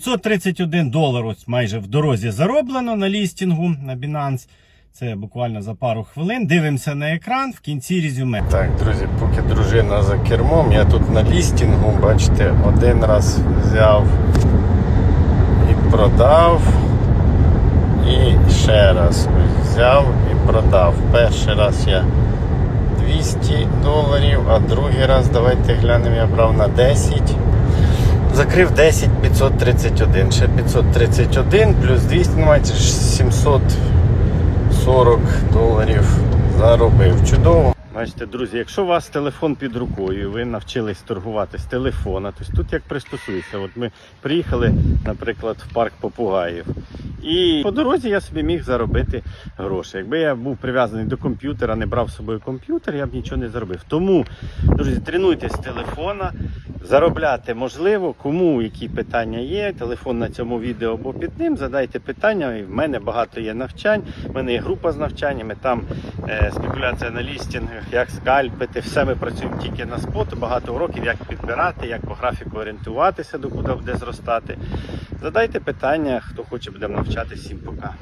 531 долар ось майже в дорозі зароблено на лістінгу на Binance. Це буквально за пару хвилин. Дивимося на екран в кінці резюме. Так, друзі, поки дружина за кермом, я тут на лістінгу, бачите, один раз взяв і продав. І ще раз взяв і продав. Перший раз я 200 доларів, а другий раз, давайте глянемо, я брав на 10. Закрив 10 531. Ще 531 плюс 200, ну мається 740 доларів заробив. Чудово. Бачите, друзі, якщо у вас телефон під рукою, ви навчились торгувати з телефона, то тут як пристосується. От ми приїхали, наприклад, в парк попугаїв. І по дорозі я собі міг заробити гроші. Якби я був прив'язаний до комп'ютера, не брав з собою комп'ютер, я б нічого не заробив. Тому, друзі, тренуйтесь з телефона, заробляти можливо, кому які питання є. Телефон на цьому відео або під ним. Задайте питання. І в мене багато є навчань. В мене є група з навчаннями. Там е, спекуляція на лістінгах, як скальпити. Все ми працюємо тільки на споту. Багато уроків, як підбирати, як по графіку орієнтуватися, до куди буде зростати. Задайте питання, хто хоче буде навчатися всім пока.